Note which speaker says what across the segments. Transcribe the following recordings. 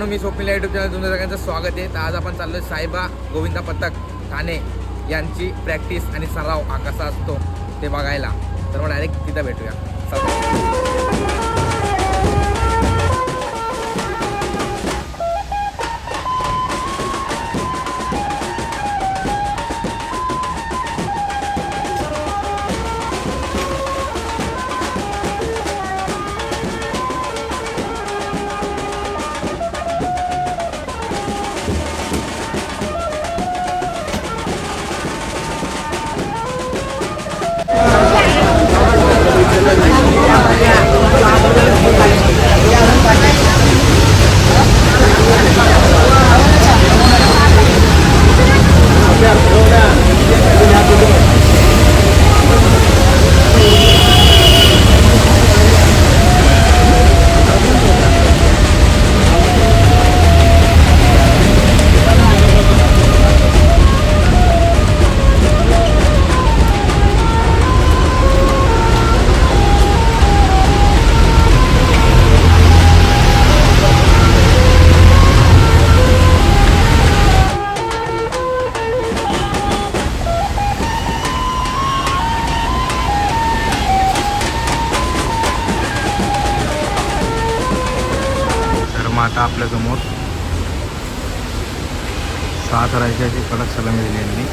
Speaker 1: मित्रांनो मी स्वप्नीला YouTube channel तुमच्या सगळ्यांचं स्वागत आहे. तर आज आपण चाललोय साहेबा गोविंदा पथक ठाणे यांची प्रॅक्टिस आणि सराव हा कसा असतो ते बघायला. तर मग डायरेक्ट तिथं भेटूया. आता आपल्यासमोर सात राज्याची कडक सलामी दिली यांनी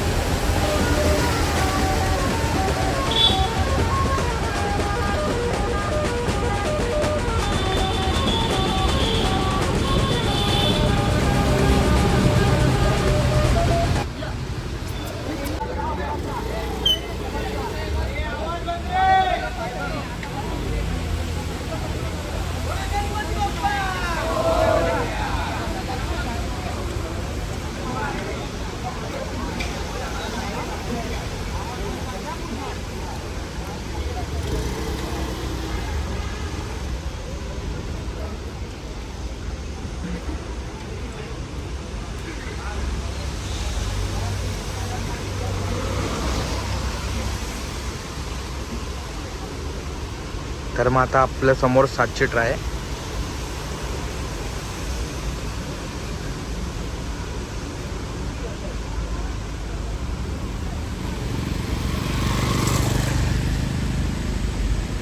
Speaker 1: तर मग आता आपल्यासमोर सातशे ट्राय आहे.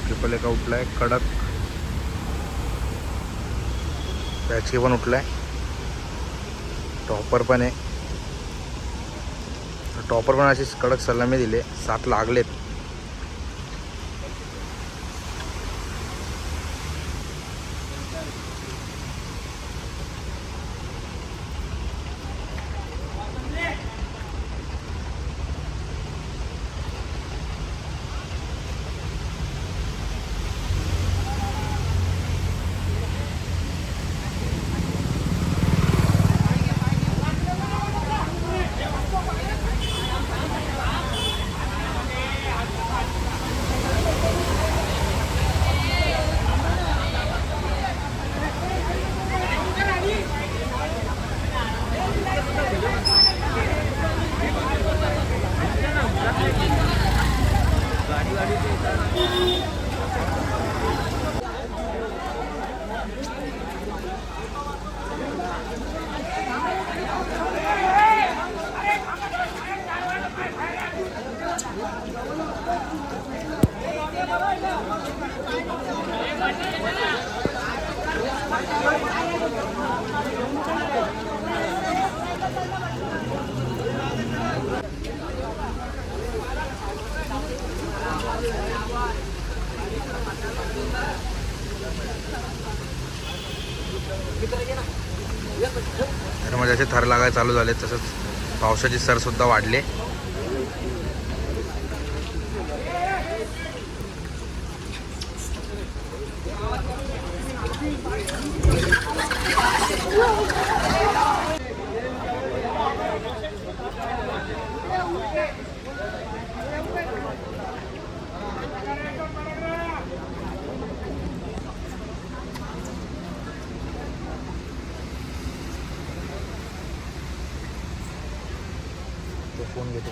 Speaker 1: ट्रिपल एका उठलाय? कडक. पॅची पण उठलाय. टॉपर पण आहे. टॉपर पण अशीच कडक सलामी दिले सात लागलेत. तर मग जसे थर लागायला चालू झाले तसंच पावसाचे सर सुद्धा वाढले. फोन घेतो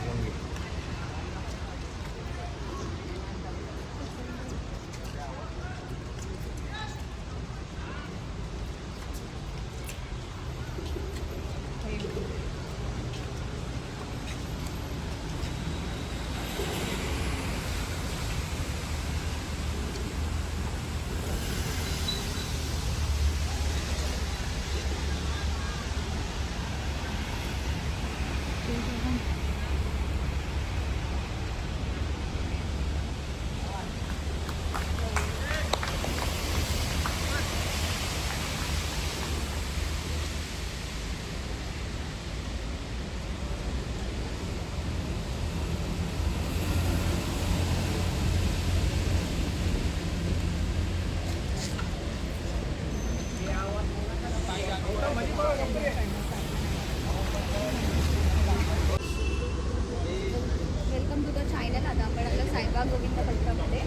Speaker 2: गोविंद पत्रामध्ये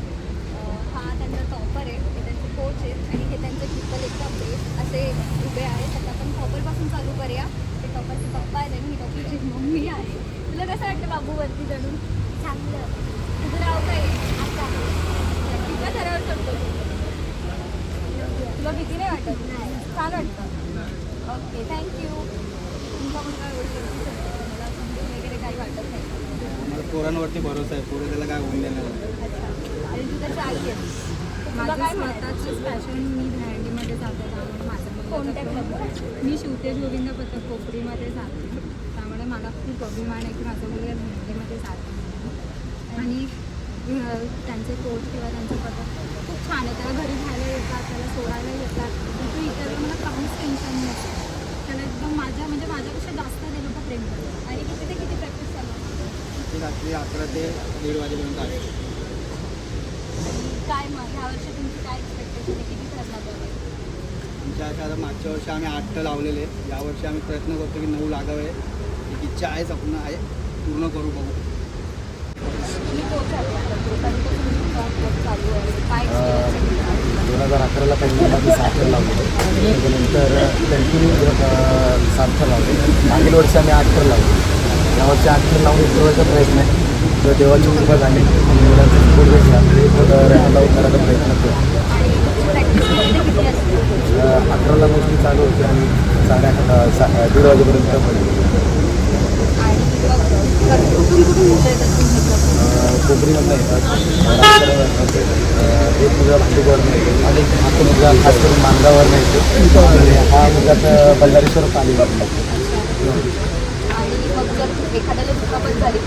Speaker 2: हा त्यांचा टॉपर आहे हे त्यांचे कोच आहेत आणि हे त्यांचे ट्रिपल एकदम बेस्ट असे उभे आहेत. आता आपण टॉपरपासून चालू करूया. ते टॉपरचे पप्पा आहेत आणि ही टॉपरची मम्मी आहे. तुला कसं वाटतं बाबू वरती चढून? चांगलं. तुझं नाव काय? आता. किती थरावर चढतो तू? तुला भीती नाही वाटत? छान वाटतं. ओके थँक्यू तुमचा मुलगा एवढी वरती चढतो मला समजून वगैरे काही वाटत नाही
Speaker 3: मला पोरांवरती भरोसा आहे. पोरं त्याला काय होऊन देणार
Speaker 4: मी ब्रँडीमध्ये जाते त्यामुळे माझं मुलगा
Speaker 2: कोणत्या
Speaker 4: जर-
Speaker 2: club?
Speaker 4: मी शिवतेज गोविंद पथक कोपरीमध्ये जाते त्यामुळे मला खूप अभिमान आहे की माझा मुलगा ब्रँडीमध्ये जाते आणि त्यांचे कोच किंवा त्यांचं पथक खूप छान आहे. त्याला घरी घ्यायला येतात त्याला सोडायला येतात. तो इतर मला काहीच टेन्शन नसतं त्याला एकदम माझ्या म्हणजे माझ्यापेक्षा जास्त ते लोक प्रेम करतात
Speaker 2: आणि किती ते किती प्रॅक्टिस चालू
Speaker 3: ती रात्री अकरा ते दीड वाजेपर्यंत आहे.
Speaker 2: आणि काय मग ह्या वर्षी तुमची काय एक्सपेक्टेशन आहे? किती ठरला पाहिजे
Speaker 3: आमच्या आता मागच्या वर्षी आम्ही आठ तर लावलेले. यावर्षी आम्ही प्रयत्न करतो की नऊ लागावे. एक इच्छा आहेच आपण आहे. पूर्ण करू बघू.
Speaker 2: तुम्ही कोच आहात कधीपासून तुमचा कोच चालू आहे. काय एक्सपिरियन्स आहे?
Speaker 5: दोन हजार अकराला पहिल्यांदा साखर लावले. त्याच्यानंतर कंटिन्यू साखर लावले. मागील वर्षी आम्ही आठ लावले. यावर्षी आठ तर लावून उतरवायचा प्रयत्न आहे. तर देवाची कृपा झाली आणि मुलांचा सपोर्ट भेटला. तर लावून करायचा प्रयत्न करतो. अकराला मोस्टली चालू होते आणि साडे अकरा सा दीड वाजेपर्यंत पडले
Speaker 2: आणि येतात
Speaker 5: एक मुलगा भांडूपवरनं येतो आणि हा मुलगा खास करून मांगावरनं येतो हा मुलगा तर बल्लारेश्वर पाणी येतो
Speaker 2: एखाद्याला दुखापत झाली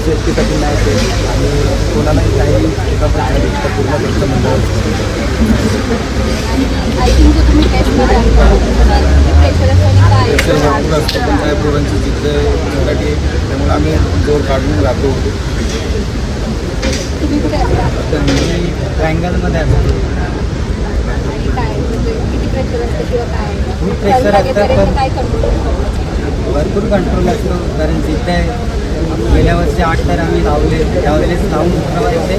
Speaker 5: सेफ्टीसाठी नाही ते. आणि कोणालाही काही दुखापत झाली तर पूर्ण फक्त मंडळ
Speaker 2: आय थिंक जो तुम्ही टेस्ट कराल तर किती प्रेशर असतं
Speaker 5: भरपूर पण काय पोरांची जिद्द मराठी आहे. त्यामुळे आम्ही जोर काढून राहतो.
Speaker 2: तुम्ही कुठे असता
Speaker 5: तर मी ट्रायंगलमध्ये असतो
Speaker 2: काय? म्हणजे किती प्रेशर असतं किंवा काय?
Speaker 5: खूप pressure असतं,
Speaker 2: लागेपर्यंत
Speaker 5: पण-
Speaker 2: काय कंट्रोल
Speaker 5: भरपूर कंट्रोल असतो कारण जिथे गेल्या वर्षी आठ तर आम्ही लावले त्यावेळेस लावून होते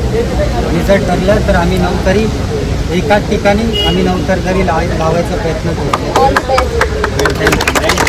Speaker 5: रिझल्ट ठरलं तर आम्ही नवतरी एकाच ठिकाणी आम्ही नवतर तरी लाव लावायचा प्रयत्न करतो. थँक्यू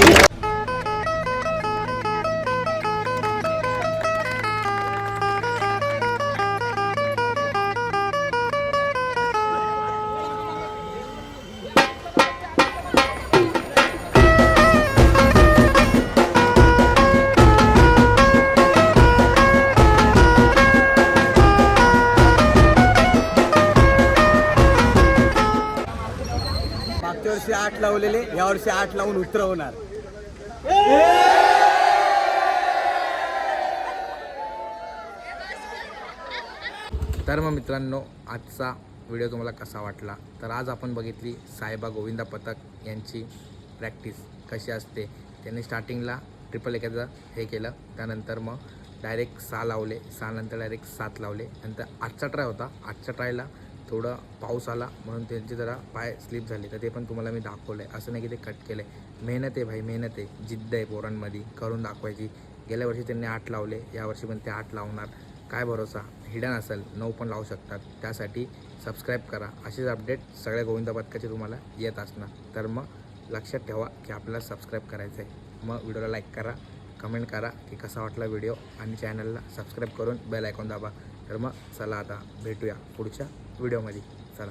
Speaker 3: लावलेले या वर्षी आठ लावून उतरवणार.
Speaker 1: तर मग मित्रांनो आजचा व्हिडिओ तुम्हाला कसा वाटला? तर आज आपण बघितली साहेबा गोविंदा पथक यांची प्रॅक्टिस कशी असते. त्यांनी स्टार्टिंगला ट्रिपल एकाचं हे केलं. त्यानंतर मग डायरेक्ट सहा लावले. सहा नंतर डायरेक्ट सात लावले. नंतर आजचा ट्राय होता. आजच्या ट्रायला थोडं पाऊस आला म्हणून त्यांचे जरा पाय स्लिप झाले. तर ते पण तुम्हाला मी दाखवलं आहे असं नाही की ते कट केलं आहे मेहनत आहे भाई मेहनत आहे. जिद्द आहे पोरांमध्ये. करून दाखवायची. गेल्या वर्षी त्यांनी आठ लावले. यावर्षी पण ते आठ लावणार. काय भरोसा? हिडन असेल. नऊ पण लावू शकतात. त्यासाठी सबस्क्राईब करा. असेच अपडेट सगळ्या गोविंद पथकाचे तुम्हाला येत असणार. तर मग लक्षात ठेवा की आपल्याला सबस्क्राईब करायचं आहे मग व्हिडिओला लाईक करा. कमेंट करा की कसा वाटला व्हिडिओ आणि चॅनलला सबस्क्राईब करून बेल आयकॉन दाबा. तर मग चला आता भेटूया पुढच्या व्हिडिओमध्ये चला.